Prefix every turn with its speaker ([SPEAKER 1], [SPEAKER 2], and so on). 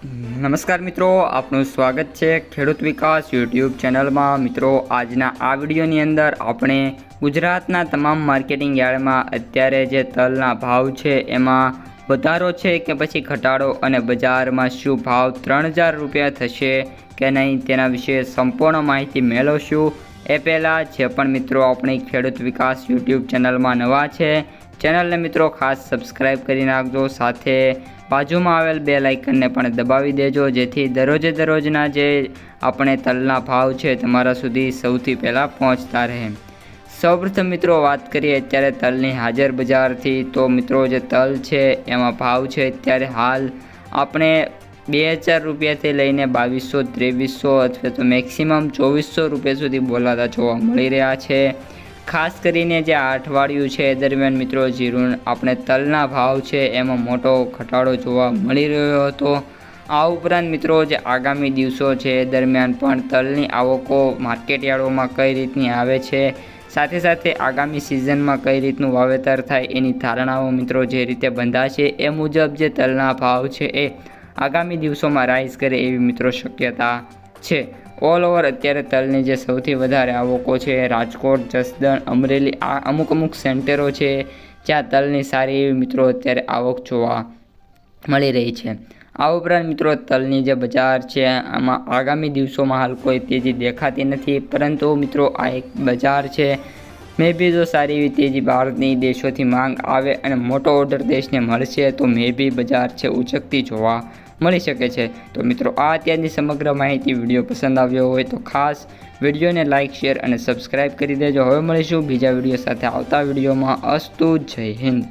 [SPEAKER 1] નમસ્કાર મિત્રો, આપનું સ્વાગત છે ખેડૂત વિકાસ યુટ્યુબ ચેનલમાં. મિત્રો, આજના આ વિડીયોની અંદર આપણે ગુજરાતના તમામ માર્કેટિંગ યાર્ડમાં અત્યારે જે તલના ભાવ છે એમાં વધારો છે કે પછી ઘટાડો અને બજારમાં શું ભાવ ત્રણ હજાર રૂપિયા થશે કે નહીં તેના વિશે સંપૂર્ણ માહિતી મેળવશું. એ પહેલાં જે પણ મિત્રો આપણી ખેડૂત વિકાસ યુટ્યુબ ચેનલમાં નવા છે ચેનલને મિત્રો ખાસ સબસ્ક્રાઈબ કરી નાખજો. સાથે બાજુમાં આવેલ બે લાઇકનને પણ દબાવી દેજો. જેથી દરરોજે દરરોજના જે આપણે તલના ભાવ છે તમારા સુધી સૌથી પહેલાં પહોંચતા રહે. સૌપ્રથમ મિત્રો વાત કરીએ અત્યારે તલની હાજર બજારથી. તો મિત્રો જે તલ છે એમાં ભાવ છે અત્યારે હાલ આપણે બે હજાર રૂપિયાથી લઈને બાવીસો, ત્રેવીસો અથવા તો મેક્સિમમ ચોવીસો રૂપિયા સુધી બોલાતા જોવા મળી રહ્યા છે. ખાસ કરીને જે અઠવાડિયું છે દરમિયાન મિત્રો જીરું આપણે તલના ભાવ છે, એમાં મોટો ઘટાડો જોવા મળી રહ્યો હતો. આ ઉપરાંત મિત્રો જે આગામી દિવસો છે દરમિયાન પણ તલની આવકો માર્કેટ યાર્ડોમાં કઈ રીતની આવે છે, સાથે સાથે આગામી સિઝનમાં કઈ રીતનું વાવેતર થાય એની ધારણાઓ મિત્રો જે રીતે બંધાશે, એ મુજબ જે તલના ભાવ છે, એ આગામી દિવસોમાં રાઇઝ કરે એવી મિત્રો શક્યતા છે. ઓલ ઓવર અત્યારે તલની જે સૌથી વધારે આવકો છે, રાજકોટ, જસદણ, અમરેલી, આ અમુક અમુક સેન્ટરો છે, જ્યાં તલની સારી એવી મિત્રો અત્યારે આવક જોવા મળી રહી છે. આ ઉપરાંત મિત્રો તલની જે બજાર છે, આમાં આગામી દિવસોમાં હાલ કોઈ તેજી દેખાતી નથી, પરંતુ મિત્રો આ એક બજાર છે. મે બી જો સારી એવી તેજી બહારની દેશોથી માંગ આવે અને મોટો ઓર્ડર દેશને મળશે, તો મે બી બજાર છે ઉચકતી જોવા મળી શકે છે. તો મિત્રો, આ અત્યારની સમગ્ર માહિતી વીડિયો પસંદ આવ્યો હોય તો ખાસ વિડીયોને લાઇક શેર અને સબસ્ક્રાઇબ કરી દેજો. હવે મળીશું બીજા વીડિયો સાથે આવતા વિડીયોમાં. અસ્તુ, જય હિન્દ.